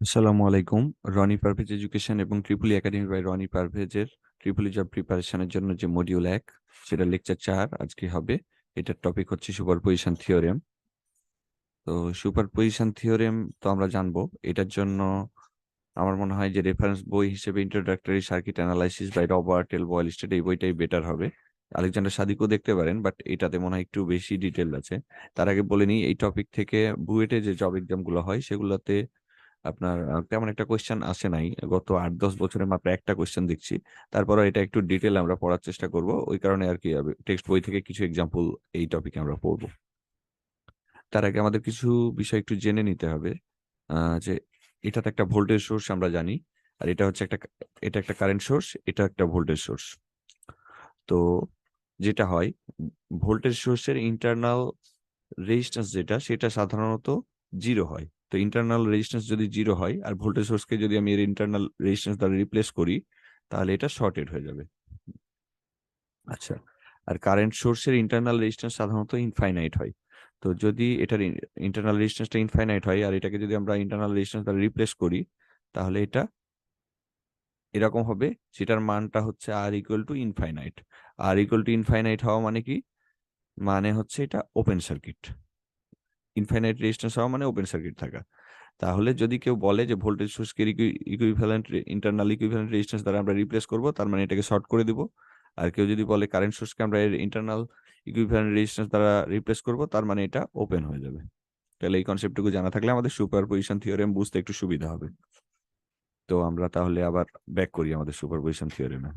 আসসালামু আলাইকুম। রনি পারভেজ এডুকেশন এবং ট্রিপলি একাডেমি বাই রনি পারভেজের ট্রিপলি জব প্রিপারেশনের জন্য যে মডিউল এক, সেটা লেকচার চার আজকে হবে। এটার টপিক হচ্ছে সুপারপজিশন থিওরেম তো সুপারপজিশন থিওরেম তো আমরা জানব। এটার জন্য আমার মনে হয় যে রেফারেন্স বই হিসেবে introductory circuit analysis by Robert L Boylestad এই বইটাই বেটার হবে। আলেকজান্ডার সাদিকও দেখতে পারেন বাট এটাতে মনে হয় একটু বেশি ডিটেল আছে। তার আগে বলে নিই, এই টপিক থেকে বুয়েটে যে জব এক্সামগুলো হয়, সেগুলোতে আপনার তেমন একটা কোয়েশ্চেন আসে নাই। গত আট দশ বছরে মাত্র একটা কোয়েশ্চেন দেখছি। তারপরে এটা একটু ডিটেল আমরা পড়ার চেষ্টা করব। ওই কারণে আর কি টেক্সট বই থেকে কিছু এক্সাম্পল এই টপিকে আমরা পড়ব। তার আগে আমাদের কিছু বিষয় একটু জেনে নিতে হবে যে এটাতে একটা ভোল্টেজ সোর্স আমরা জানি, আর এটা হচ্ছে একটা, এটা একটা কারেন্ট সোর্স এটা একটা ভোল্টেজ সোর্স তো যেটা হয় ভোল্টেজ সোর্সের ইন্টারনাল রেজিস্ট্যান্স যেটা, সেটা সাধারণত জিরো হয়। তো ইন্টারনাল রেজিস্ট্যান্স যদি জিরো হয়, আর ভোল্টেজ সোর্সকে যদি আমি এর ইন্টারনাল রেজিস্ট্যান্স দ্বারা রিপ্লেস করি, তাহলে এটা শর্টেড হয়ে যাবে। আচ্ছা আর কারেন্ট সোর্সের ইন্টারনাল রেজিস্ট্যান্স সাধারণত ইনফাইনাইট হয়। তো যদি এটার ইন্টারনাল রেজিস্ট্যান্সটা ইনফাইনাইট হয়, আর এটাকে যদি আমরা ইন্টারনাল রেজিস্ট্যান্স দ্বারা রিপ্লেস করি, তাহলে এটা এরকম হবে সেটার মানটা হচ্ছে R equal to infinite R equal to infinite হওয়া মানে কি? মানে হচ্ছে এটা ওপেন সার্কিট ইনফাইনাইট রেজিস্ট্যান্স হওয়া মানে ওপেন সার্কিট থাকা। তাহলে যদি কেউ বলে যে ভোল্টেজ সোর্সকে ইকুইভ্যালেন্ট ইন্টারনাল ইকুইভ্যালেন্ট রেজিস্ট্যান্স দ্বারা আমরা রিপ্লেস করব, তার মানে এটাকে শর্ট করে দিব। আর কেউ যদি বলে কারেন্ট সোর্সকে আমরা এর ইন্টারনাল ইকুইভ্যালেন্ট রেজিস্ট্যান্স দ্বারা রিপ্লেস করব, তার মানে এটা ওপেন হয়ে যাবে। তাহলে এই কনসেপ্টটুকু জানা থাকলে আমাদের সুপার পজিশন থিওরেম বুঝতে একটু সুবিধা হবে। তো আমরা তাহলে আবার ব্যাক করি আমাদের সুপারপজিশন থিওরেমে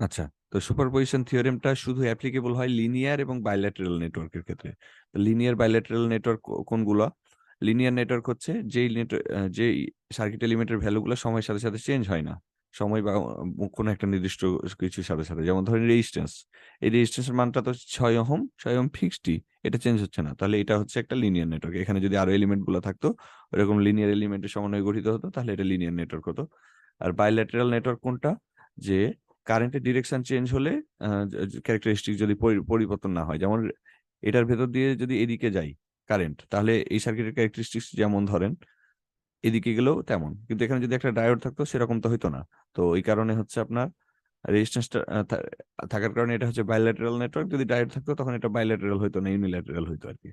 আচ্ছা। তো সুপারপজিশন থিওরেমটা শুধু অ্যাপ্লিকেবল হয় লিনিয়ার এবং বাইল্যাটারাল নেটওয়ার্কের ক্ষেত্রে। লিনিয়ার বাইল্যাটারাল নেটওয়ার্ক কোনগুলো? লিনিয়ার নেটওয়ার্ক হচ্ছে যেই যেই সার্কিট এলিমেন্টের ভ্যালুগুলো সময়ের সাথে সাথে চেঞ্জ হয় না। সময় বা কোনো একটা নির্দিষ্ট কিছুর সাথে সাথে। যেমন ধরেন রেজিস্ট্যান্স এই রেজিস্ট্যান্সের মানটা তো ছয় ওহম ছয় ওহম ফিক্সডই এটা চেঞ্জ হচ্ছে না। তাহলে এটা হচ্ছে একটা লিনিয়ার নেটওয়ার্ক এখানে যদি আরও এলিমেন্টগুলো থাকতো ওরকম লিনিয়ার এলিমেন্টের সমন্বয়ে গঠিত হতো, তাহলে এটা লিনিয়ার নেটওয়ার্ক হতো। আর বাইল্যাটারাল নেটওয়ার্ক কোনটা? যে কারেন্টের ডিরেকশন চেঞ্জ হলে ক্যারেক্টারিস্টিক যদি পরিবর্তন না হয়, যেমন এটার ভেতর দিয়ে যদি এদিকে যাই কারেন্ট তাহলে এই সার্কিটের ক্যারেক্টারিস্টিক্স যেমন ধরেন, এদিকে গেলেও তেমন। কিন্তু এখানে যদি একটা ডায়োড থাকতো, সেরকম তো হইতো না। তো এই কারণে হচ্ছে আপনার রেজিস্ট্যান্সটা থাকার কারণে এটা হচ্ছে বাইল্যাটারাল নেটওয়ার্ক যদি ডায়োড থাকতো, তখন এটা বাইল্যাটারাল হইতো না ইউনিল্যাটারাল হইতো আর কি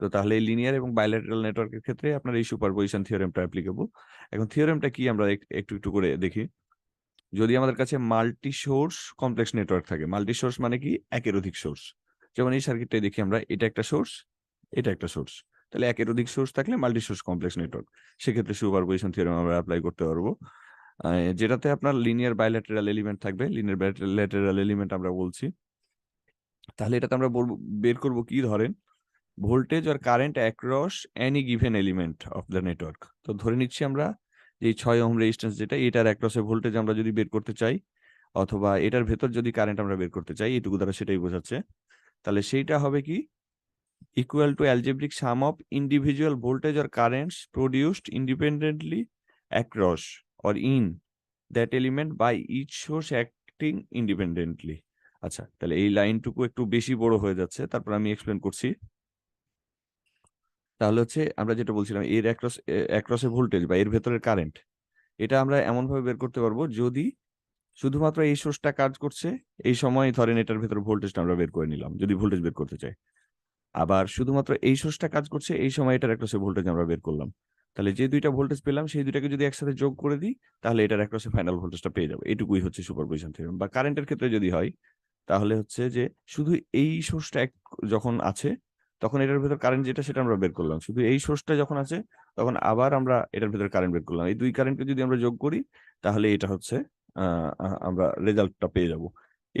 তো তাহলে এই লিনিয়ার এবং বাইল্যাটারাল নেটওয়ার্কের ক্ষেত্রে আপনার এই সুপারপজিশন থিওরেমটা অ্যাপ্লিকেবল এখন থিওরেমটা কি আমরা এক- একটু একটু করে দেখি। যদি আমাদের কাছে মাল্টি সোর্স কমপ্লেক্স নেটওয়ার্ক থাকে মাল্টি সোর্স মানে কি? একের অধিক সোর্স যেমন এই সার্কিটটাই দেখি আমরা, এটা একটা সোর্স এটা একটা সোর্স তাহলে একের অধিক সোর্স থাকলে মাল্টি সোর্স কমপ্লেক্স নেটওয়ার্ক সেক্ষেত্রে সুপারপজিশন থিওরেম আমরা অ্যাপ্লাই করতে পারব। যেটাতে আপনার লিনিয়ার বাইল্যাটারাল এলিমেন্ট থাকবে। লিনিয়ার বাইল্যাটারাল এলিমেন্ট আমরা বলছি। তাহলে এটাতে আমরা বের করব কি ধরেন? Voltage R current across any given element of the network তো ধরে নিচ্ছি আমরা এই ছয় ওহম রেজিস্ট্যান্স যেটা, এটার অ্যাক্রসে ভোল্টেজ আমরা যদি বের করতে চাই, অথবা এটার ভেতর যদি কারেন্ট আমরা বের করতে চাই, এটুকু দ্বারা সেটাই বোঝাচ্ছে। তাহলে সেইটা হবে কি? Equal to algebraic sum of individual voltage R currents produced independently across or in that element by each source acting independently আচ্ছা তাহলে এই লাইনটুকু একটু বেশি বড় হয়ে যাচ্ছে, তারপর আমি এক্সপ্লেন করছি। তাহলে হচ্ছে আমরা যেটা বলছিলাম, এর অ্যাক্রস অ্যাক্রসে ভোল্টেজ বা এর ভেতরের কারেন্ট এটা আমরা এমনভাবে বের করতে পারব যদি শুধুমাত্র এই সোর্সটা কাজ করছে, এই সময় ধরেন এটার ভেতর ভোল্টেজটা আমরা বের করে নিলাম, যদি ভোল্টেজ বের করতে চাই। আবার শুধুমাত্র এই সোর্সটা কাজ করছে, এই সময় এটার অ্যাক্রসে ভোল্টেজ আমরা বের করলাম। তাহলে যে দুইটা ভোল্টেজ পেলাম, সেই দুইটাকে যদি একসাথে যোগ করে দিই, তাহলে এটার অ্যাক্রসে ফাইনাল ভোল্টেজটা পেয়ে যাব। এটুকুই হচ্ছে সুপারপজিশন থিওরেম বা কারেন্টের ক্ষেত্রে যদি হয়, তাহলে হচ্ছে যে শুধু এই সোর্সটা যখন আছে তখন এটার ভেতর কারেন্ট যেটা সেটা আমরা বের করলাম। শুধু এই সোর্সটা যখন আছে, তখন আবার আমরা এটার ভেতর কারেন্ট বের করলাম। এই দুই কারেন্টকে যদি আমরা যোগ করি, তাহলে এটা হচ্ছে আমরা রেজাল্টটা পেয়ে যাব।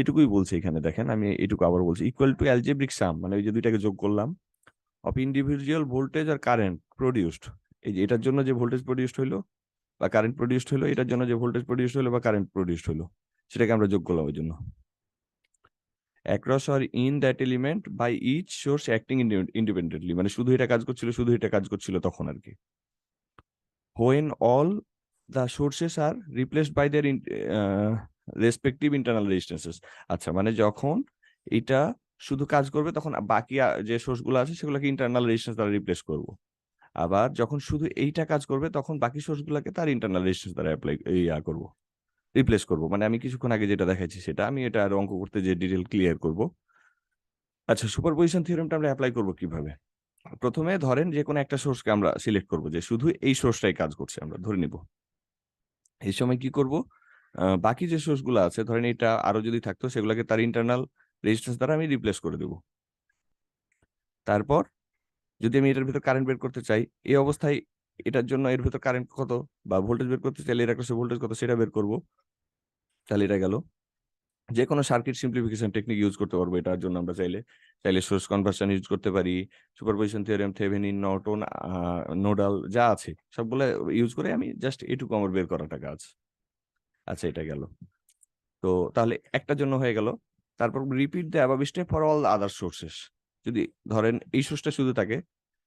এটুকুই বলছি এখানে, দেখেন, আমি এটুকু আবার বলছি। ইকুয়াল টু অ্যালজেব্রিক সাম মানে ওই যে দুইটাকে যোগ করলাম অফ ইন্ডিভিজুয়াল ভোল্টেজ আর কারেন্ট প্রডিউসড এই যে এটার জন্য যে ভোল্টেজ প্রডিউসড হইল, বা কারেন্ট প্রডিউসড হইল, এটার জন্য যে ভোল্টেজ প্রডিউসড হলো বা কারেন্ট প্রডিউসড হলো সেটাকে আমরা যোগ করলাম ওই জন্য। Across or in that element by each source acting independently মানে শুধু এটা কাজ করছিল, শুধু এটা কাজ করছিল তখন আর কি when all the sources are replaced by their respective internal resistances আচ্ছা মানে যখন এটা শুধু কাজ করবে তখন বাকি যে সোর্সগুলো আছে সেগুলোকে ইন্টারনাল রেজিস্ট্যান্স দ্বারা রিপ্লেস করব। আবার যখন শুধু এইটা কাজ করবে তখন বাকি সোর্সগুলোকে তার ইন্টারনাল রেজিস্ট্যান্স দ্বারা এপ্লাই ইয়া করব। রিপ্লেস করব। মানে আমি কিছুক্ষণ আগে যেটা দেখাইছি সেটা আমি এটা আর অঙ্ক করতে যে ডিটেল ক্লিয়ার করব। আচ্ছা সুপারপজিশন থিওরেমটা আমরা অ্যাপ্লাই করব কীভাবে? প্রথমে ধরেন যে কোনো একটা সোর্সকে আমরা সিলেক্ট করব যে শুধু এই সোর্সটাই কাজ করছে আমরা ধরে নিব। এই সময় কি করব? বাকি যে সোর্সগুলো আছে ধরেন এটা আরও যদি থাকতো সেগুলোকে তার ইন্টারনাল রেজিস্ট্যান্স দ্বারা আমি রিপ্লেস করে দেব। তারপর যদি আমি এটার ভিতর কারেন্ট বের করতে চাই, এই অবস্থায় এটার জন্য এর ভেতর কারেন্ট কত বা ভোল্টেজ বের করতে চাইলে এর across এ ভোল্টেজ কত সেটা বের করব। তাহলে এটা গেল। যে কোনো সার্কিট সিম্পলিফিকেশন টেকনিক ইউজ করতে পারব এটার জন্য আমরা চাইলে। চাইলে সোর্স কনভার্সন ইউজ করতে পারি। Superposition theorem, Thevenin, Norton nodal যা আছে সবগুলো ইউজ করে আমি জাস্ট এটুকু আমার বের করাটা কাজ। আচ্ছা এটা গেল। তো তাহলে একটার জন্য হয়ে গেল। তারপর repeat the above step for all other sources. যদি ধরেন এই সোর্সটা শুধু থাকে,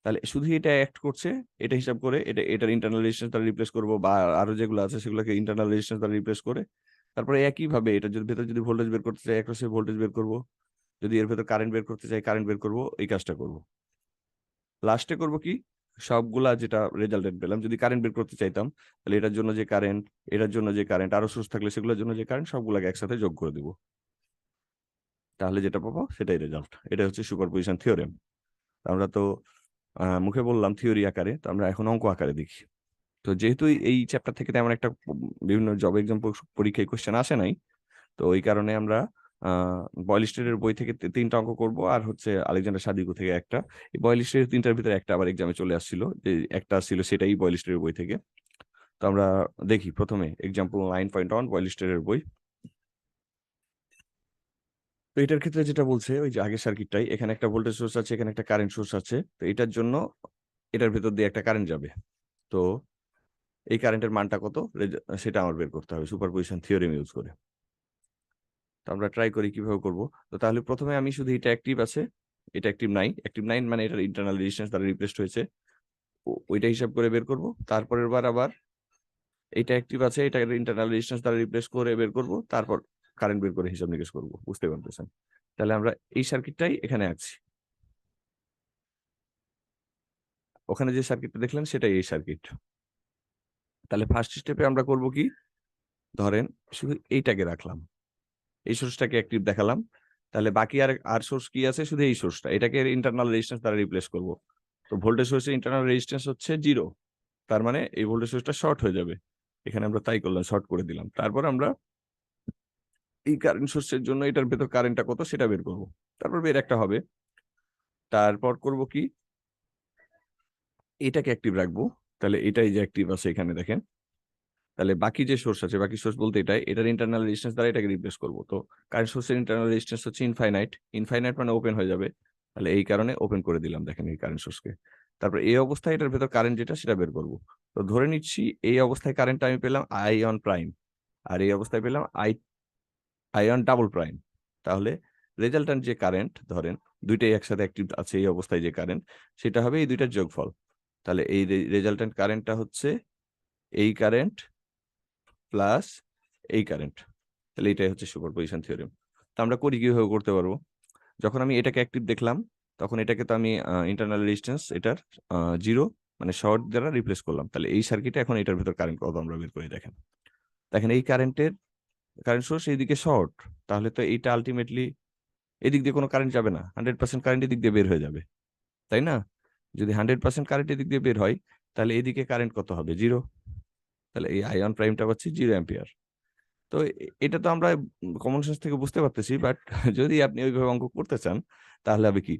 তাহলে শুধু এটা অ্যাক্ট করছে, এটা হিসাব করে এটা এটার ইন্টারনাল রেজিস্ট্যান্স দ্বারা রিপ্লেস করব বা আরও যেগুলো আছে সেগুলোকে ইন্টারনাল রেজিস্ট্যান্স দ্বারা রিপ্লেস করে তারপরে একইভাবে এটার যদি ভেতরে যদি ভোল্টেজ বের করতে চাই across এ ভোল্টেজ বের করব। যদি এর ভেতর কারেন্ট বের করতে চাই কারেন্ট বের করব। এই কাজটা করব। লাস্টে করব কি? সবগুলা যেটা রেজাল্টেন্ট পেলাম যদি কারেন্ট বের করতে চাইতাম তাহলে এটার জন্য যে কারেন্ট, এটার জন্য যে কারেন্ট আরও সোর্স থাকলে সেগুলোর জন্য যে কারেন্ট সবগুলাকে একসাথে যোগ করে দিব। তাহলে যেটা পাবো সেটাই রেজাল্ট। এটা হচ্ছে সুপারপজিশন থিওরেম। আমরা তো মুখে বললাম থিওরি আকারে। তো আমরা এখন অঙ্ক আকারে দেখি। তো যেহেতু এই চ্যাপ্টার থেকে তেমন একটা বিভিন্ন জব এক্সাম পরীক্ষায় কোয়েশ্চেন আসে নাই। তো ওই কারণে আমরা বয়েল স্টেটের বই থেকে তি ৩ টা অঙ্ক করব আর হচ্ছে আলেকজান্ডার সাদিকু থেকে ১ টা। এই বয়েল স্টেটের ৩ টার ভিতরে একটা আবার এক্সামে চলে আসছিল। যে একটা ছিল সেটাই বয়েল স্টেটের বই থেকে। তো আমরা দেখি ১ম এ এক্সাম্পল 9.1 বয়েল স্টেটের বই। তো এটার ক্ষেত্রে যেটা বলছে ওই যে আগের সার্কিটটাই এখানে একটা ভোল্টেজ সোর্স আছে, এখানে একটা কারেন্ট সোর্স আছে। তো এটার জন্য এটার ভেতর দিয়ে একটা কারেন্ট যাবে। তো এই কারেন্টের মানটা কত? সেটা আমার বের করতে হবে সুপারপজিশন থিওরেম ইউজ করে। তো আমরা ট্রাই করি কীভাবে করব। তো তাহলে প্রথমে আমি শুধু এটা অ্যাক্টিভ আছে, এটা অ্যাক্টিভ নাই। অ্যাক্টিভ নাই মানে এটার ইন্টারনাল রেজিস্ট্যান্স দ্বারা রিপ্লেসড হয়েছে। ওইটা হিসাব করে বের করব। তারপরের বার আবার এটা অ্যাক্টিভ আছে, এটা ইন্টারনাল রেজিস্ট্যান্স দ্বারা রিপ্লেস করে বের করব। তারপর কারেন্ট বের করে হিসাব নিকেশ করব। বুঝতে পারতেছেন। তাহলে আমরা এই সার্কিটটাই এখানে আছি ওখানে যে সার্কিটটা দেখলেন সেটাই এই সার্কিট। তাহলে ফার্স্ট স্টেপে আমরা করব কি? ধরেন শুধু এইটাকে রাখলাম। এই সোর্সটাকে অ্যাক্টিভ দেখালাম। তাহলে বাকি আর আর সোর্স কি আছে? শুধু এই সোর্সটা। এটাকে ইন্টারনাল রেজিস্ট্যান্স দ্বারা রিপ্লেস করব। তো ভোল্টেজ সোর্সের ইন্টারনাল রেজিস্ট্যান্স হচ্ছে জিরো তার মানে এই ভোল্টেজ সোর্সটা শর্ট হয়ে যাবে। এখানে আমরা তাই করলাম, শর্ট করে দিলাম। তারপর আমরা এই কারেন্ট সোর্সের জন্য এটার ভেতর কারেন্টটা কত সেটা বের করব। তারপর বের একটা হবে। তারপর করব কি? এটাকে অ্যাক্টিভ রাখব। তাহলে এটাই যে অ্যাক্টিভ আছে এখানে দেখেন। তাহলে বাকি যে সোর্স আছে, বাকি সোর্স বলতে এটাই। এটার ইন্টারনাল রেজিস্ট্যান্স দ্বারা এটাকে রিপ্লেস করব। তো কারেন্ট সোর্সের ইন্টারনাল রেজিস্ট্যান্স হচ্ছে ইনফাইনাইট। ইনফাইনাইট মানে ওপেন হয়ে যাবে। তাহলে এই কারণে ওপেন করে দিলাম দেখেন এই কারেন্ট সোর্সকে। তারপর এই অবস্থায় এটার ভেতর কারেন্ট যেটা সেটা বের করব। তো ধরে নিচ্ছি এই অবস্থায় কারেন্টটা আমি পেলাম আই অন প্রাইম। আর এই অবস্থায় পেলাম I On ডাবল প্রাইম। তাহলে রেজাল্ট্যান্ট যে কারেন্ট ধরেন দুইটাই একসাথে অ্যাক্টিভ আছে এই অবস্থায় যে কারেন্ট সেটা হবে এই ২ টার যোগফল। তাহলে এই রে রেজাল্ট্যান্ট কারেন্টটা হচ্ছে এই কারেন্ট প্লাস এই কারেন্ট। তাহলে এটাই হচ্ছে সুপারপজিশন থিওরেম। তো আমরা করি কীভাবে করতে পারব? যখন আমি এটাকে অ্যাক্টিভ দেখলাম, তখন এটাকে তো আমি ইন্টারনাল রেজিস্ট্যান্স এটার জিরো মানে শর্ট দ্বারা রিপ্লেস করলাম। তাহলে এই সার্কিটে এখন এটার ভেতর কারেন্ট কত আমরা বের করে দেখেন। দেখেন এই কারেন্টের কারেন্ট সোর্স এইদিকে শর্ট। তাহলে তো এইটা আল্টিমেটলি এদিক দিয়ে কোনো কারেন্ট যাবে না। 100% কারেন্ট এদিক দিয়ে বের হয়ে যাবে। তাই না? যদি 100% কারেন্ট এদিক দিয়ে বের হয়, তাহলে এদিকে কারেন্ট কত হবে? জিরো তাহলে এই on প্রাইমটা পাচ্ছি জিরো অ্যাম্পিয়ার। তো এটা তো আমরা কমন সেন্স থেকে বুঝতে পারতেছি বাট যদি আপনি ওইভাবে অঙ্ক করতে চান, তাহলে হবে কি?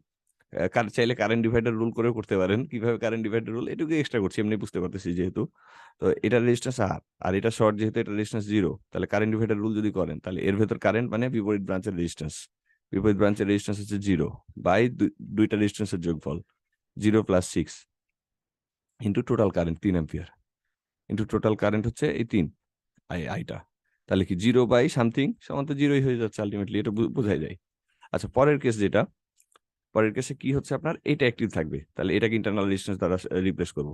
চাইলে কারেন্ট ডিভাইডার রুল করেও করতে পারেন। কীভাবে কারেন্ট ডিভাইডার রুল এটুকু এক্সট্রা করছি এমনি বুঝতে পারতেছি যেহেতু। তো এটা রেজিস্ট্যান্স আর আর এটা শর্ট যেহেতু এটা রেজিস্ট্যান্স জিরো তাহলে কারেন্ট ডিভাইডার রুল যদি করেন তাহলে এর ভেতর কারেন্ট মানে বিপরীত ব্রাঞ্চের রেজিস্ট্যান্স। বিপরীত ব্রাঞ্চের রেজিস্ট্যান্স হচ্ছে জিরো বাই দু ২ রেজিস্ট্যান্সের যোগফল। Zero plus six into total current তিন অ্যাম্পিয়ার। ইন্টু টোটাল কারেন্ট হচ্ছে এই ৩ I I টা। তাহলে কি জিরো বাই সামথিং সমান তো 0 ই হয়ে যাচ্ছে আল্টিমেটলি এটা বোঝাই যায়। আচ্ছা পরের কেস যেটা, পরের কেসে কি হচ্ছে আপনার? এটা অ্যাক্টিভ থাকবে। তাহলে এটাকে ইন্টারনাল রেজিস্ট্যান্স দ্বারা রিপ্লেস করব।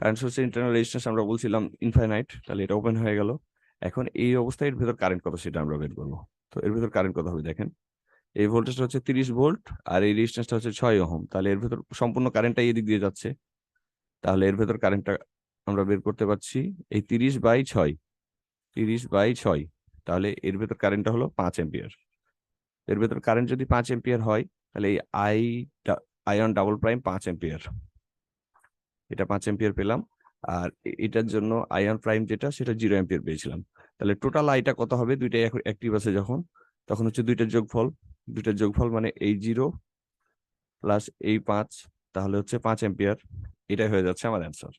কারেন্ট সোর্সের ইন্টারনাল রেজিস্ট্যান্স আমরা বলছিলাম ইনফাইনাইট তাহলে এটা ওপেন হয়ে গেল। এখন এই অবস্থায় এর ভেতর কারেন্ট কত সেটা আমরা বের করব। তো এর ভেতর কারেন্ট কত হবে দেখেন। এই ভোল্টেজটা হচ্ছে তিরিশ ভোল্ট আর এই রেজিস্ট্যান্সটা হচ্ছে ছয় ওহম। তাহলে এর ভেতর সম্পূর্ণ কারেন্টটা এদিক দিয়ে যাচ্ছে। তাহলে এর ভেতর কারেন্টটা আমরা বের করতে পারছি এই তিরিশ বাই ছয়। তিরিশ বাই ছয়। তাহলে এর ভেতর কারেন্টটা হলো পাঁচ এম্পিয়ার এর ভেতর কারেন্ট যদি পাঁচ এম্পিয়ার হয় তাহলে এই আই আয়ন ডাবল প্রাইম পাঁচ এম্পিয়ার এটা পাঁচ এম্পিয়ার পেলাম, আর এটার জন্য আয়ন প্রাইম যেটা, সেটা জিরো এম্পিয়ার পেয়েছিলাম। তাহলে টোটাল আইটা কত হবে? এখন অ্যাক্টিভ আছে যখন, তখন হচ্ছে দুইটার যোগফল। দুইটার যোগফল মানে এই জিরো প্লাস এই পাঁচ, তাহলে হচ্ছে পাঁচ এম্পিয়ার এটাই হয়ে যাচ্ছে আমার অ্যান্সার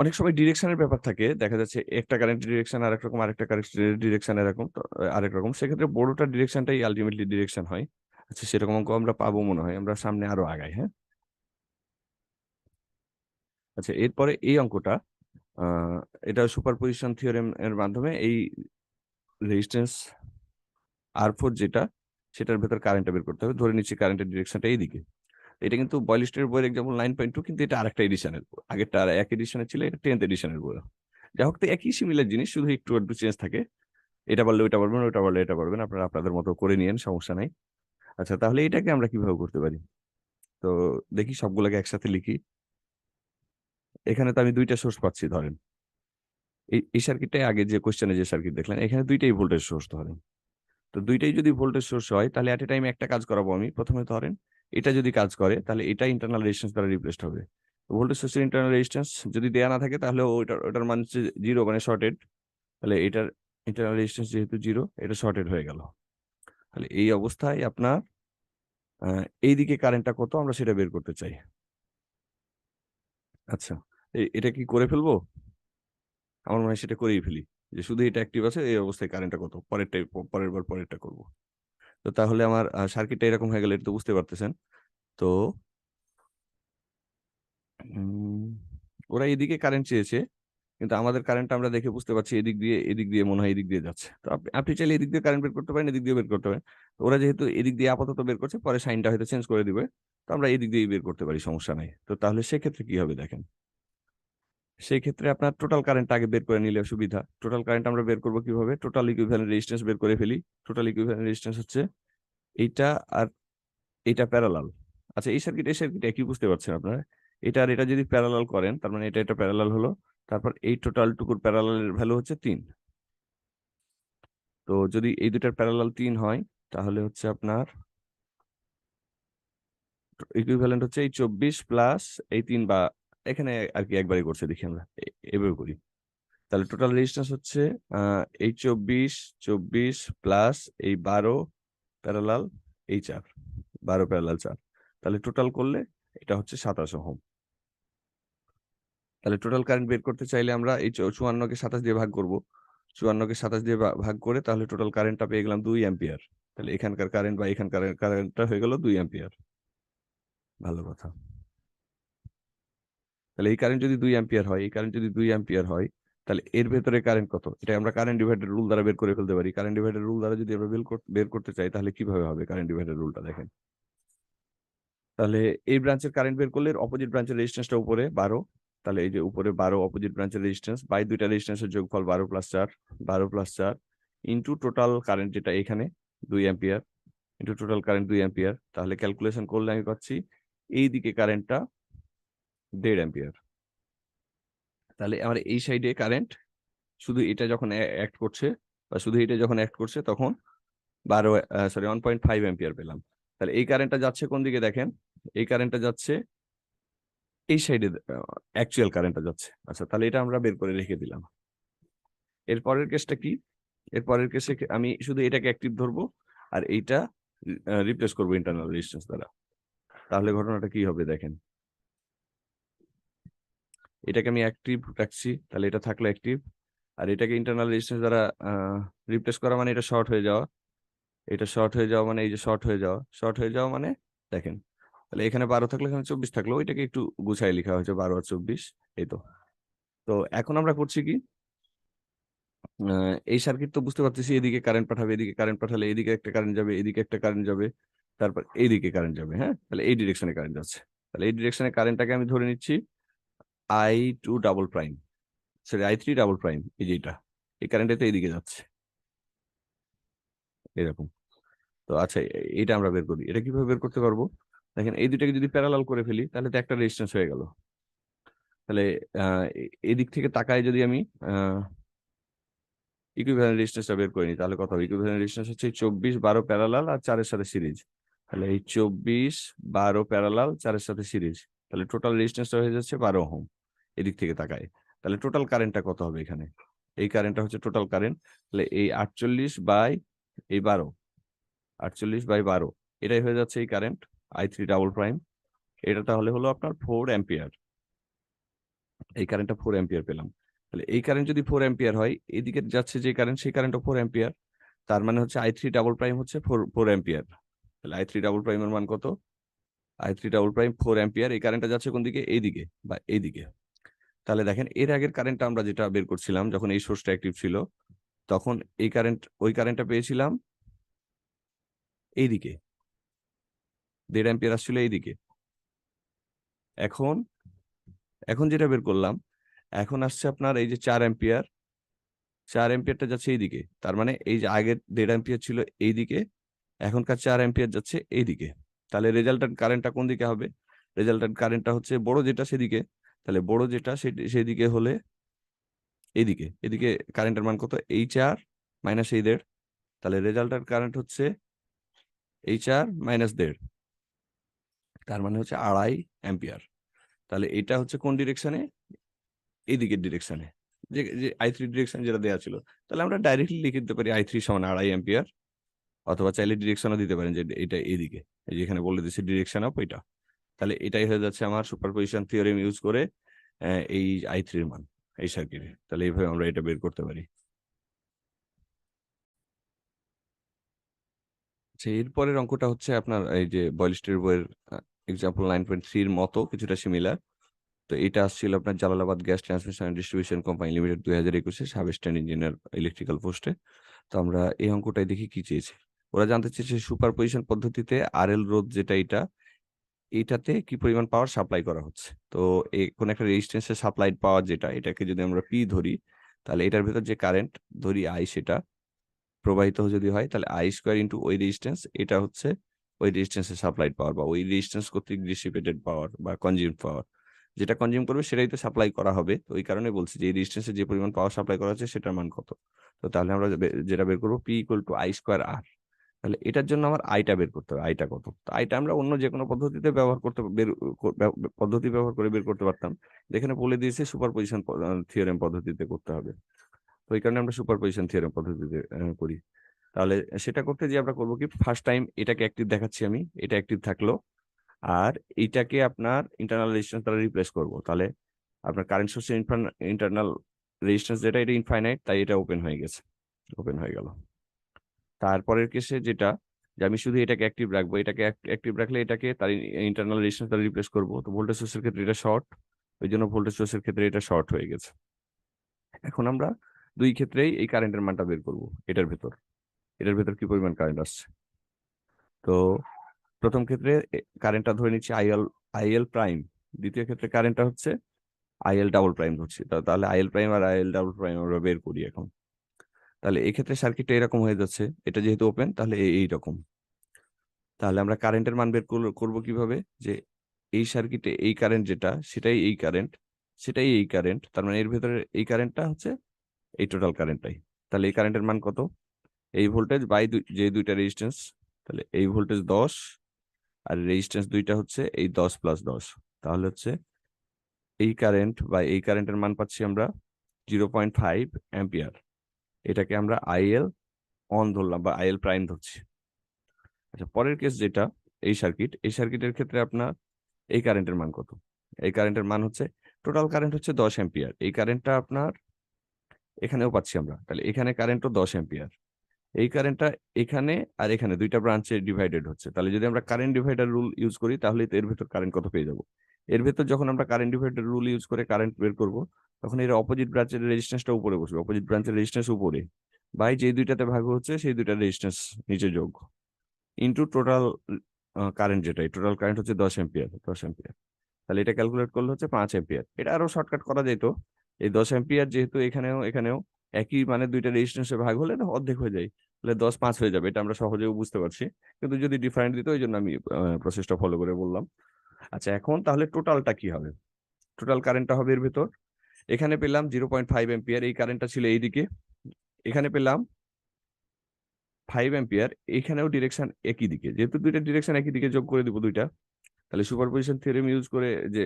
অনেক সময় ডিরেকশনের ব্যাপার থাকে। দেখা যাচ্ছে একটা কারেন্ট ডিরেকশন আরেক রকম, আরেকটা কারেন্ট ডিরেকশন এরকম আরেক রকম। সেক্ষেত্রে বড়টার ডিরেকশনটাই আলটিমেটলি ডিরেকশন হয়। আচ্ছা সেরকম অঙ্ক আমরা পাবো মনে হয়। আমরা সামনে আরও আগাই হ্যাঁ? আচ্ছা এরপরে এই অঙ্কটা এটা সুপারপজিশন থিওরেম এর মাধ্যমে এই রেজিস্ট্যান্স আর ফোর যেটা, সেটার ভেতর কারেন্টটা বের করতে হবে। ধরে নিচ্ছি কারেন্টের ডিরেকশনটা এইদিকে। এটা কিন্তু বয়লিস্টের বইয়ের এক্সাম্পল নাইন পয়েন্ট টু কিন্তু এটা আরেকটা এডিশনের আগেরটা আর এক এডিশনের ছিল, এটা টেন্থ এডিশনের বই। যাই হোক, তো একই সিমিলার জিনিস, শুধু একটু একটু চেঞ্জ থাকে। এটা বললে ওইটা বলবেন, ওইটা বললে এটা বলবেন, আপনারা আপনাদের মতো করে নিয়েন, সমস্যা নাই। আচ্ছা তাহলে এটাকে আমরা কীভাবে করতে পারি? তো দেখি সবগুলোকে একসাথে লিখি। এখানে তো আমি দুইটা সোর্স পাচ্ছি, ধরেন। এই সার্কিটটাই আগে যে কোশ্চেনে যে সার্কিট দেখলেন, এখানে দুইটাই ভোল্টেজ সোর্স ধরেন। তো দুইটাই যদি ভোল্টেজ সোর্স হয়, তাহলে এট এ টাইম একটা কাজ করাবো আমি। প্রথমে ধরেন, এটা যদি কাজ করে, তাহলে এটা ইন্টারনাল রেজিস্ট্যান্স দ্বারা রিপ্লেসড হবে। ভোল্টেজ সোর্সের ইন্টারনাল রেজিস্ট্যান্স যদি দেয়া না থাকে, তাহলে ওইটার ওটার মান হচ্ছে জিরো মানে শর্টেড তাহলে এটার ইন্টারনাল রেজিস্ট্যান্স যেহেতু জিরো এটা শর্টেড হয়ে গেল। তাহলে এই অবস্থায় আপনার এইদিকে কারেন্টটা কত, আমরা সেটা বের করতে চাই। আচ্ছা এটা কি করে ফেলব? আমার মনে হয় সেটা করেই ফেলি। যে শুধু এটা অ্যাক্টিভ আছে, এই অবস্থায় কারেন্টটা কত পরেরটাই পরের বার পরেরটা করব। তো তাহলে আমার সার্কিটটা এরকম হয়ে গেলে এটা তো বুঝতে পারতেছেন। তো ওরা এদিকে কারেন্ট চেয়েছে, কিন্তু আমাদের কারেন্ট আমরা দেখে বুঝতে পারছি এদিক দিয়ে এদিক দিয়ে মনে হয় এদিক দিয়ে যাচ্ছে। তো আপনি চাইলে এদিক দিয়ে কারেন্ট বের করতে পারেন, এদিক দিয়ে বের করতে পারেন। ওরা যেহেতু এদিক দিয়ে আপাতত বের করছে, পরে সাইনটা হয়তো চেঞ্জ করে দিবে। তো আমরা এদিক দিয়েই বের করতে পারি, সমস্যা নাই। তো তাহলে সেক্ষেত্রে কি হবে দেখেন? সেই ক্ষেত্রে আপনার টোটাল কারেন্ট আগে বের করে নিলে সুবিধা। টোটাল কারেন্ট আমরা বের করব কীভাবে? টোটাল ইকুইভ্যালেন্ট রেজিস্ট্যান্স বের করে ফেলি। টোটাল ইকুইভ্যালেন্ট রেজিস্ট্যান্স হচ্ছে এইটা আর এইটা প্যারালাল আচ্ছা এই সার্কিট এই সার্কিট একই বুঝতে পারছেন আপনারা? এটা আর এটা যদি প্যারালাল করেন, তার মানে এটা এটা প্যারালাল হলো, তারপর এই টোটাল টুকুর প্যারালালের ভ্যালু হচ্ছে তিন। তো যদি এই দুটার প্যারালাল তিন হয়, তাহলে হচ্ছে আপনার ইকুইভ্যালেন্ট হচ্ছে এই চব্বিশ প্লাস এই তিন বা এখানে আর কি একবারই করছে, দেখি আমরা। এভাবে করি। তাহলে টোটাল রেজিস্ট্যান্স হচ্ছে এই চব্বিশ চব্বিশ প্লাস এই বারো প্যারালাল এই চার, বারো প্যারালাল চার। তাহলে টোটাল করলে এটা হচ্ছে সাতাশ ওহম। তাহলে টোটাল কারেন্ট বের করতে চাইলে আমরা এই চুয়ান্নকে সাতাশ দিয়ে ভাগ করব। চুয়ান্নকে সাতাশ দিয়ে ভাগ করে তাহলে টোটাল কারেন্টটা পেয়ে গেলাম দুই অ্যাম্পিয়ার তাহলে এখানকার কারেন্ট বা এখানকার কারেন্টটা হয়ে গেল দুই অ্যাম্পিয়ার ভালো কথা। তাহলে এই কারেন্ট যদি দুই অ্যাম্পিয়ার হয়, এই কারেন্ট যদি দুই অ্যাম্পিয়ার হয়, তাহলে এর ভেতরে কারেন্ট কত? এটা আমরা কারেন্ট ডিভাইডার রুল দ্বারা বের করে ফেলতে পারি। কারেন্ট ডিভাইডার রুল দ্বারা যদি আমরা বের কর- বের করতে চাই, তাহলে কীভাবে হবে কারেন্ট ডিভাইডার রুলটা দেখেন? তাহলে এই ব্রাঞ্চের কারেন্ট বের করলে অপোজিট ব্রাঞ্চের রেজিস্ট্যান্সটা উপরে বারো। তাহলে এই যে উপরে বারো অপোজিট ব্রাঞ্চের রেজিস্ট্যান্স বাই দুইটা রেজিস্ট্যান্সের যোগফল বারো প্লাস চার, বারো প্লাস চার ইন্টু টোটাল কারেন্ট যেটা এখানে দুই অ্যাম্পিয়ার ইন্টু টোটাল কারেন্ট দুই অ্যাম্পিয়ার তাহলে ক্যালকুলেশন করলে আমি পাচ্ছি এই দিকে কারেন্টটা দেড় অ্যাম্পিয়ার। তাহলে আমার এই সাইডে কারেন্ট শুধু এটা যখন অ্যাক্ট করছে বা শুধু এটা যখন অ্যাক্ট করছে তখন বারো sorry one point five ampere পেলাম। তাহলে এই কারেন্টটা যাচ্ছে কোন দিকে দেখেন? এই কারেন্টটা যাচ্ছে এই সাইডে অ্যাকচুয়াল কারেন্টটা যাচ্ছে। আচ্ছা তাহলে এটা আমরা বের করে রেখে দিলাম। এরপরের কেসটা কি? এরপরের কেসে আমি শুধু এটাকে অ্যাক্টিভ ধরবো আর এইটা রিপ্লেস করব ইন্টারনাল রেজিস্ট্যান্স দ্বারা। তাহলে ঘটনাটা কি হবে দেখেন? এটাকে আমি অ্যাক্টিভ রাখছি, তাহলে এটা থাকল অ্যাক্টিভ আর এটাকে ইন্টারনাল রেজিস্ট্যান্স দ্বারা রিপ্লেস করা মানে এটা শর্ট হয়ে যাওয়া। এটা শর্ট হয়ে যাওয়া মানে এই যে শর্ট হয়ে যাওয়া। শর্ট হয়ে যাওয়া মানে দেখেন, তাহলে এখানে বারো থাকলে, এখানে চব্বিশ থাকল। ওইটাকে একটু গুছাই লেখা হয়েছে, বারো আর চব্বিশ, এই তো। তো এখন আমরা করছি কি? এই সার্কিট তো বুঝতে পারতেছি, এদিকে কারেন্ট পাঠাবে, এদিকে কারেন্ট পাঠালে এদিকে একটা কারেন্ট যাবে, এদিকে একটা কারেন্ট যাবে, তারপর এইদিকে কারেন্ট যাবে হ্যাঁ? তাহলে এই ডিরেকশনে কারেন্ট যাচ্ছে। তাহলে এই ডিরেকশনে কারেন্টটাকে আমি ধরে নিচ্ছি। I two double prime sorry I three double prime এই যে এটা। এই কারেন্টটা তো এইদিকে যাচ্ছে। এরকম। তো আচ্ছা এটা আমরা বের করি। এটা কীভাবে বের করতে পারব? দেখেন, এই দুটাকে যদি প্যারালাল করে ফেলি, তাহলে তো একটা রেজিস্ট্যান্স হয়ে গেল। তাহলে এদিক থেকে তাকায় যদি আমি ইকুইভ্যালেন্ট রেজিস্ট্যান্সটা বের করে নিই, তাহলে কত হবে। ইকুইভ্যালেন্ট রেজিস্ট্যান্স হচ্ছে চব্বিশ বারো প্যারালাল আর চারের সাথে সিরিজ তাহলে এই চব্বিশ বারো প্যারালাল চারের সাথে সিরিজ তাহলে টোটাল রেজিস্ট্যান্সটা হয়ে যাচ্ছে বারো ওহম। এদিক থেকে তাকায়। তাহলে টোটাল কারেন্টটা কত হবে এখানে? এই কারেন্টটা হচ্ছে টোটাল কারেন্ট তাহলে এই আটচল্লিশ বাই এই বারো, আটচল্লিশ বাই বারো, এটাই হয়ে যাচ্ছে এই current I three double prime এটা তাহলে হলো আপনার ফোর অ্যাম্পিয়ার এই কারেন্টটা ফোর অ্যাম্পিয়ার পেলাম। তাহলে এই কারেন্ট যদি ফোর অ্যাম্পিয়ার হয়, এদিকে যাচ্ছে যে কারেন্ট সেই কারেন্টও ফোর অ্যাম্পিয়ার তার মানে হচ্ছে আই থ্রি ডাবল প্রাইম হচ্ছে ফোর ফোর অ্যাম্পিয়ার তাহলে আই থ্রি ডাবল প্রাইমের মান কত? I three double prime four ampere এই কারেন্টটা যাচ্ছে কোন দিকে? এইদিকে বা এইদিকে। তাহলে দেখেন, এর আগের কারেন্টটা আমরা যেটা বের করছিলাম, যখন এই সোর্সটা অ্যাক্টিভ ছিল, তখন এই কারেন্ট ওই কারেন্টটা পেয়েছিলাম এই এইদিকে। দেড় অ্যাম্পিয়ার আসছিল এইদিকে। এখন এখন যেটা বের করলাম, এখন আসছে আপনার এই যে চার অ্যাম্পিয়ার চার অ্যাম্পিয়ারটা যাচ্ছে এইদিকে। তার মানে এই যে আগের দেড় অ্যাম্পিয়ার ছিল এইদিকে, এখনকার চার অ্যাম্পিয়ার যাচ্ছে এইদিকে। তাহলে রেজাল্টেন্ট কারেন্টটা কোন দিকে হবে? রেজাল্টেন্ট কারেন্টটা হচ্ছে বড় যেটা সেদিকে। তাহলে বড় যেটা সেদিকে হলে এইদিকে এদিকে কারেন্টের মান কত? এইচ আর মাইনাস এই দেড়। তাহলে রেজাল্টেন্ট কারেন্ট হচ্ছে এইচ আর মাইনাস দেড়। তার মানে হচ্ছে আড়াই অ্যাম্পিয়ার তাহলে এটা হচ্ছে কোন ডিরেকশনে এইদিকের ডিরেকশনে যে যে আই থ্রি ডিরেকশন যেটা দেওয়া ছিল। তাহলে আমরা ডাইরেক্টলি লিখে দিতে পারি আই থ্রি সমান আড়াই অ্যাম্পিয়ার অথবা চাইলে ডিরেকশনও দিতে পারেন যে এটা এইদিকে। এই যেখানে বলে দিচ্ছে ডিরেকশন অফ এটা। তাহলে এটাই হয়ে যাচ্ছে আমার সুপারপজিশন থিওরেম ইউজ করে এই আই থ্রির মান, এই সার্কিটে তাহলে এইভাবে আমরা এটা বের করতে পারি। আচ্ছা এরপরের অঙ্কটা হচ্ছে আপনার এই যে বয়েলিস্টের বইয়ের এক্সাম্পল নাইন পয়েন্ট থ্রির মতো কিছুটা সিমিলার তো এটা আসছিল আপনার Jalalabad gas transmission distribution company limited দুই হাজার একুশে সাবেস্টেন্ট ইঞ্জিনিয়ার ইলেকট্রিক্যাল পোস্টে তো আমরা এই অঙ্কটাই দেখি কি চেয়েছে। ওরা জানতে চেয়েছে সুপার পজিশন পদ্ধতিতে আর এল রোধ যেটা এটা এটাতে কি পরিমাণ পাওয়ার সাপ্লাই করা হচ্ছে? তো কোন একটা রেজিস্ট্যান্সের সাপ্লাইড পাওয়ার যেটা, এটাকে যদি আমরা পি ধরি, তাহলে এটার ভিতর যে কারেন্ট ধরি আই সেটা, প্রবাহিত যদি হয়, তাহলে আই স্কোয়ার ইন্টু ওই রেজিস্ট্যান্স এটা হচ্ছে ওই রেজিস্ট্যান্সের সাপ্লাইড পাওয়ার বা ওই রেজিস্ট্যান্স কর্তৃক ডিসিপেটেড পাওয়ার বা কনজিউম পাওয়ার যেটা কনজিউম করবে, সেটাই তো সাপ্লাই করা হবে। তো ওই কারণে বলছি যে, এই রেজিস্ট্যান্সে যে পরিমাণ পাওয়ার সাপ্লাই করা হচ্ছে, সেটার মান কত? তো তাহলে আমরা যেটা বের করব P equal to I square R তাহলে এটার জন্য আমার আইটা বের করতে হবে। আইটা কত? তো আইটা আমরা অন্য যে কোনো পদ্ধতিতে ব্যবহার করতে বের পদ্ধতি ব্যবহার করে বের করতে পারতাম। যেখানে বলে দিয়েছে সুপার পজিশন থিওরেম পদ্ধতিতে করতে হবে। তো এই কারণে আমরা সুপার পজিশন থিওরেম পদ্ধতিতে করি। তাহলে সেটা করতে যে আমরা করব কি? ফার্স্ট টাইম এটাকে অ্যাক্টিভ দেখাচ্ছি আমি। এটা অ্যাক্টিভ থাকল। আর এইটাকে আপনার ইন্টারনাল রেজিস্ট্যান্স দ্বারা রিপ্লেস করব। তাহলে আপনার কারেন্ট সোর্সের ইন্টারনাল রেজিস্ট্যান্স যেটা, এটা ইনফাইনাইট, তাই এটা ওপেন হয়ে গেছে। ওপেন হয়ে গেল। তারপরের কেসে যেটা, যে আমি শুধু এটাকে অ্যাক্টিভ রাখব, এটাকে অ্যাক্টিভ রাখলে এটাকে তার ইন্টারনাল রেজিস্ট্যান্স দ্বারা রিপ্লেস করব। তো ভোল্টেজ সোর্সের ক্ষেত্রে এটা শর্ট ওই জন্য ভোল্টেজ সোর্সের ক্ষেত্রে এটা শর্ট হয়ে গেছে। এখন আমরা দুই ক্ষেত্রেই এই কারেন্টের মানটা বের করব, এটার ভেতর। এটার ভেতর কি পরিমাণ কারেন্ট আসছে? তো প্রথম ক্ষেত্রে কারেন্টটা ধরে নিচ্ছি আইএল আইএল প্রাইম দ্বিতীয় ক্ষেত্রে কারেন্টটা হচ্ছে আইএল ডাবল প্রাইম ধরছি তাহলে আইএল প্রাইম আর আইএল ডাবল প্রাইম আমরা বের করি এখন। তাহলে এই ক্ষেত্রে সার্কিটটা এরকম হয়ে যাচ্ছে। এটা যেহেতু ওপেন তাহলে এই- রকম তাহলে আমরা কারেন্টের মান বের করব- করব কীভাবে? যে এই সার্কিটে এই কারেন্ট যেটা, সেটাই এই কারেন্ট সেটাই এই কারেন্ট তার মানে এর ভেতরে এই কারেন্টটা হচ্ছে এই টোটাল কারেন্টটাই তাহলে এই কারেন্টের মান কত? এই ভোল্টেজ বাই যে দুইটা রেজিস্ট্যান্স তাহলে এই ভোল্টেজ দশ আর রেজিস্ট্যান্স দুইটা হচ্ছে এই দশ প্লাস দশ। তাহলে হচ্ছে এই কারেন্ট বা এই কারেন্টের মান পাচ্ছি আমরা জিরো পয়েন্ট ফাইভ অ্যাম্পিয়ার এটাকে আমরা আইএল অন ধরলাম বা আইএল প্রাইম ধরছি। আচ্ছা পরের কেস যেটা, এই সার্কিট এই সার্কিটের ক্ষেত্রে আপনার এই কারেন্টের মান কত? এই কারেন্টের মান হচ্ছে টোটাল কারেন্ট হচ্ছে দশ অ্যাম্পিয়ার এই কারেন্টটা আপনার এখানেও পাচ্ছি আমরা। তাহলে এখানে কারেন্টও দশ অ্যাম্পিয়ার এই কারেন্টটা এখানে আর এখানে, দুইটা ব্রাঞ্চে ডিভাইডেড হচ্ছে। তাহলে যদি আমরা কারেন্ট ডিভাইডার রুল ইউজ করি তাহলে এর ভেতর কারেন্ট কত পেয়ে যাব? এর ভেতর যখন আমরা কারেন্ট ডিভাইডার রুল ইউজ করে কারেন্ট বের করব তখন এর অপোজিট ব্রাঞ্চের রেজিস্ট্যান্সটা উপরে বসবে। অপোজিট ব্রাঞ্চের রেজিস্ট্যান্স উপরে। বাই যে দুইটাতে ভাগ হচ্ছে, সেই দুইটা রেজিস্ট্যান্স নিচে যোগ। ইন্টু টোটাল কারেন্ট যেটা টোটাল কারেন্ট হচ্ছে দশ এম্পিয়ার দশ এম্পিয়ার তাহলে এটা ক্যালকুলেট করলে হচ্ছে পাঁচ এম্পিয়ার এটা আরও শর্টকাট করা যেত। এই দশ এম্পিয়ার যেহেতু এখানেও এখানেও একই মানে দুইটা রেজিস্ট্যান্সে ভাগ হলে অর্ধেক হয়ে যায়। তাহলে দশ পাঁচ হয়ে যাবে, এটা আমরা সহজেও বুঝতে পারছি। কিন্তু যদি ডিফারেন্ট দিত ওই জন্য আমি প্রসেসটা ফলো করে বললাম। আচ্ছা এখন তাহলে টোটালটা কি হবে? টোটাল কারেন্টটা হবে এর ভেতর। এখানে পেলাম জিরো পয়েন্ট ফাইভ এম্পিয়ার এই কারেন্টটা ছিল এইদিকে। এখানে পেলাম ফাইভ এম্পিয়ার এখানেও ডিরেকশন একই দিকে। যেহেতু দুইটা ডিরেকশন একই দিকে যোগ করে দিব দুইটা, তাহলে সুপারপজিশন থিওরেম ইউজ করে যে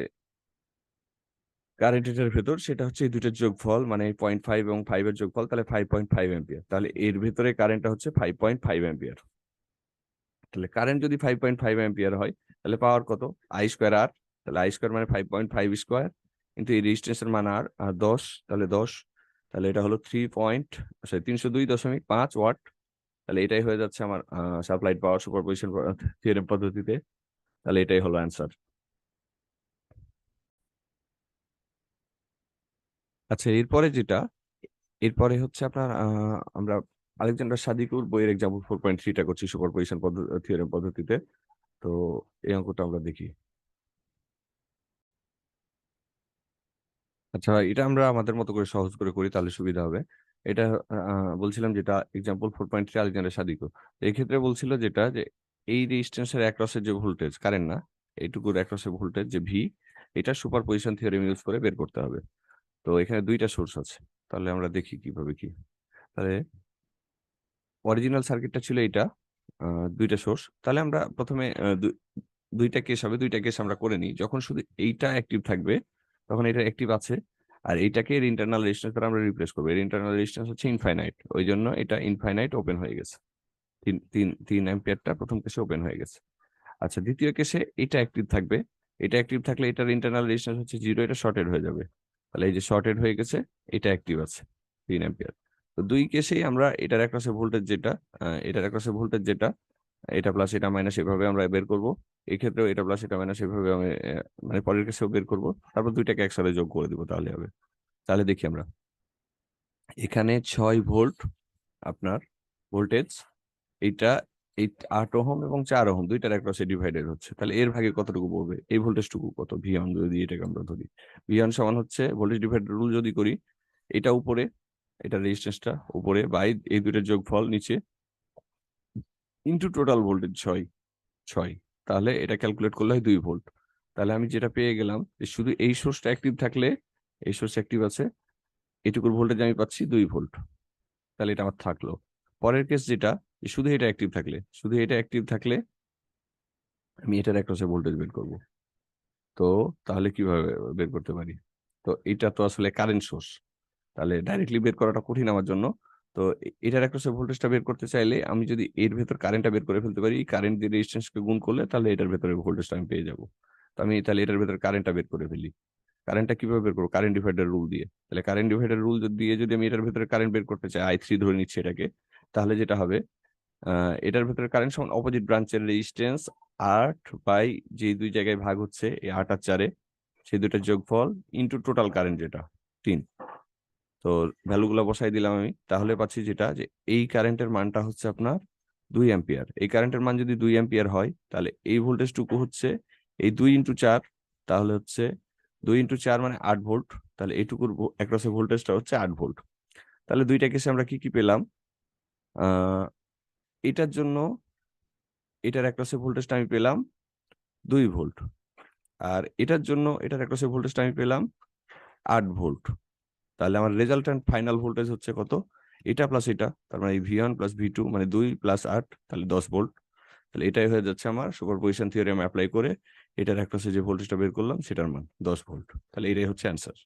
কারেন্ট এটার ভেতর, সেটা হচ্ছে এই দুইটার যোগফল মানে পয়েন্ট ফাইভ এবং ফাইভ এর যোগফল, তাহলে ফাইভ পয়েন্ট ফাইভ এম্পিয়ার তাহলে এর ভেতরে কারেন্টটা হচ্ছে ফাইভ পয়েন্ট ফাইভ এম্পিয়ার তাহলে কারেন্ট যদি ফাইভ পয়েন্ট ফাইভ এম্পিয়ার হয়, তাহলে পাওয়ার কত? আই স্কোয়ার আর তাহলে আই স্কোয়ার মানে ফাইভ পয়েন্ট ফাইভ স্কোয়ার কিন্তু এই রেজিস্ট্যান্সের মান আর দশ, তাহলে দশ, তাহলে এটা হলো থ্রি পয়েন্ট সরি তিনশো দুই দশমিক পাঁচ ওয়াট, তাহলে এটাই হয়ে যাচ্ছে আমার সাপ্লাইড পাওয়ার সুপারপজিশন থিওরেম পদ্ধতিতে, তাহলে এটাই হলো অ্যান্সার আচ্ছা এরপরে যেটা, এরপরে হচ্ছে আপনার আমরা আলেকজান্ডার সাদিকুর বইয়ের এক্সাম্পল ফোর পয়েন্ট থ্রিটা করছি সুপার পজিশন পদ্ধতি থিওরেম পদ্ধতিতে, তো এই অঙ্কটা আমরা দেখি। আচ্ছা এটা আমরা আমাদের মতো করে সহজ করে করি, তাহলে সুবিধা হবে। এটা বলছিলাম যেটা example four point three Alexander Sadiku এই ক্ষেত্রে বলছিল যেটা যে, এই রেজিস্ট্যান্সের অ্যাক্রসের যে ভোল্টেজ কারেন্ট না, এইটুকুর অ্যাক্রসের ভোল্টেজ যে ভি এটা সুপার পজিশন থিওরেম ইউজ করে বের করতে হবে। তো এখানে দুইটা সোর্স আছে, তাহলে আমরা দেখি কীভাবে কি তাহলে অরিজিনাল সার্কিটটা ছিল এটা দুইটা সোর্স তাহলে আমরা প্রথমে দুইটা কেস হবে, দুইটা কেস আমরা করে নিই। যখন শুধু এইটা অ্যাক্টিভ থাকবে তখন এটা অ্যাক্টিভ আছে। আর এইটাকে এর ইন্টারনাল রেজিস্ট্যান্স দ্বারা আমরা রিপ্লেস করব। এর ইন্টারনাল রেজিস্ট্যান্স হচ্ছে ইনফাইনাইট ওই জন্য এটা ইনফাইনাইট ওপেন হয়ে গেছে। তিন তিন তিন অ্যাম্পিয়ারটা প্রথম কেসে ওপেন হয়ে গেছে। আচ্ছা দ্বিতীয় কেসে এটা অ্যাক্টিভ থাকবে। এটা অ্যাক্টিভ থাকলে এটার ইন্টারনাল রেজিস্ট্যান্স হচ্ছে জিরো এটা শর্টেড হয়ে যাবে। তাহলে এই যে শর্টেড হয়ে গেছে, এটা অ্যাক্টিভ আছে, তিন অ্যাম্পিয়ার তো দুই কেসেই আমরা এটার একপাশে ভোল্টেজ যেটা এটার একপাশে ভোল্টেজ যেটা, এটা প্লাস এটা মাইনাস এভাবে আমরা বের করব। এই ক্ষেত্রেও এটা প্লাস এটা মাইনাস এভাবে আমি, মানে পরের কেসেও বের করব। তারপর দুইটাকে একসাথে যোগ করে দিব তাহলে হবে। তাহলে দেখি আমরা। এখানে ছয় ভোল্ট আপনার ভোল্টেজ এইটা এই আট ওহম এবং চার ওহম দুইটার একপাশে ডিভাইডেড হচ্ছে। তাহলে এর ভাগে কতটুকু পড়বে? এই ভোল্টেজটুকু কত? ভি ওয়ান যদি এটাকে আমরা ধরি। ভি ওয়ান সমান হচ্ছে ভোল্টেজ ডিভাইডেড রুল যদি করি এটা উপরে এটা রেজিস্ট্যান্সটা উপরে বাই এই দুইটার যোগফল নিচে ইন্টু টোটাল ভোল্টেজ ছয় ছয়। তাহলে এটা ক্যালকুলেট করলে হয় দুই ভোল্ট তাহলে আমি যেটা পেয়ে গেলাম যে শুধু এই সোর্সটা অ্যাক্টিভ থাকলে, এই সোর্স অ্যাক্টিভ আছে, এটুকুর ভোল্টেজ আমি পাচ্ছি দুই ভোল্ট তাহলে এটা আমার থাকল। পরের কেস যেটা শুধু এটা অ্যাক্টিভ থাকলে, শুধু এটা অ্যাক্টিভ থাকলে আমি এটার একটা ভোল্টেজ বের করব। তো তাহলে কীভাবে বের করতে পারি? তো এটা তো আসলে কারেন্ট সোর্স তাহলে ডাইরেক্টলি বের করাটা কঠিন আমার জন্য। তো এটার একটা ভোল্টেজটা বের করতে চাইলে আমি যদি এর ভেতর কারেন্টটা বের করে ফেলতে পারি কারেন্ট দিয়ে রেজিস্ট্যান্সকে গুণ করলে তাহলে এটার ভেতরে ভোল্টেজটা আমি পেয়ে যাব। তো আমি তাহলে এটার ভেতর কারেন্টটা বের করে ফেলি। কারেন্টটা কীভাবে বের করব? কারেন্ট ডিভাইডার রুল দিয়ে। তাহলে কারেন্ট ডিভাইডার রুল দিয়ে যদি আমি এটার ভেতরে কারেন্ট বের করতে চাই আই থ্রি ধরে নিচ্ছি এটাকে, তাহলে যেটা হবে এটার ভেতরে কারেন্ট সমান অপোজিট ব্রাঞ্চের রেজিস্ট্যান্স আট বাই যে দুই জায়গায় ভাগ হচ্ছে, এই আট আর চারে, সেই দুইটার যোগফল ইন্টু টোটাল কারেন্ট যেটা, তিন। তো ভ্যালুগুলো বসাই দিলাম আমি। তাহলে পাচ্ছি যেটা? যে এই কারেন্টের মানটা হচ্ছে আপনার দুই অ্যাম্পিয়ার এই কারেন্টের মান যদি দুই অ্যাম্পিয়ার হয়, তাহলে এই ভোল্টেজটুকু হচ্ছে এই দুই ইন্টু চার, তাহলে হচ্ছে দুই ইন্টু চার মানে আট ভোল্ট তাহলে এইটুকুর অ্যাক্রসের ভোল্টেজটা হচ্ছে আট ভোল্ট তাহলে দুইটা কেসে আমরা কি কি পেলাম? এটার জন্য এটার অ্যাক্রসের ভোল্টেজটা আমি পেলাম দুই ভোল্ট আর এটার জন্য এটার অ্যাক্রসের ভোল্টেজটা আমি পেলাম আট ভোল্ট তাহলে আমার রেজাল্টেন্ট ফাইনাল ভোল্টেজ হচ্ছে কত? এটা প্লাস এটা, তার মানে V one plus V two মানে দুই প্লাস আট, তাহলে দশ ভোল্ট তাহলে এটাই হয়ে যাচ্ছে আমার সুপার পজিশন থিওরিয়াম অ্যাপ্লাই করে এটার অ্যাক্রসে যে ভোল্টেজটা বের করলাম সেটার মান, দশ ভোল্ট তাহলে এটাই হচ্ছে অ্যান্সার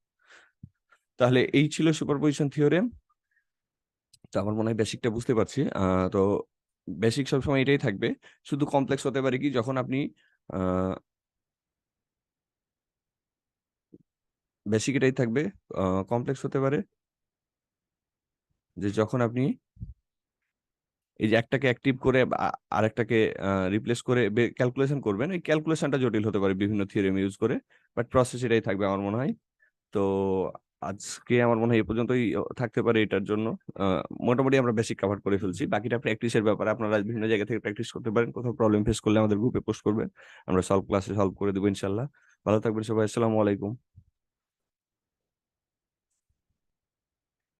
তাহলে এই ছিল সুপার পজিশন থিওরিয়াম তো আমার মনে হয় বেসিকটা বুঝতে পারছি। তো বেসিক সবসময় এটাই থাকবে। শুধু কমপ্লেক্স হতে পারে কি, যখন আপনি বেসিক এটাই থাকবে কমপ্লেক্স হতে পারে। যে যখন আপনি এই যে একটাকে অ্যাক্টিভ করে আরেকটাকে রিপ্লেস করে ক্যালকুলেশন করবেন এই ক্যালকুলেশনটা জটিল হতে পারে বিভিন্ন থিওরেম ইউজ করে বাট প্রসেস এটাই থাকবে আমার মনে হয়। তো আজকে আমার মনে হয় এই পর্যন্তই থাকতে পারে এটার জন্য। মোটামুটি আমরা বেসিক কাভার করে ফেলছি। বাকিটা প্র্যাকটিসের ব্যাপারে আপনারা বিভিন্ন জায়গা থেকে প্র্যাকটিস করতে পারেন, কোথাও প্রবলেম ফেস করলে আমাদের গ্রুপে পোস্ট করবেন। আমরা সলভ ক্লাসে সলভ করে দেবো ইনশাল্লাহ। ভালো থাকবেন সবাই, আসসালামু আলাইকুম।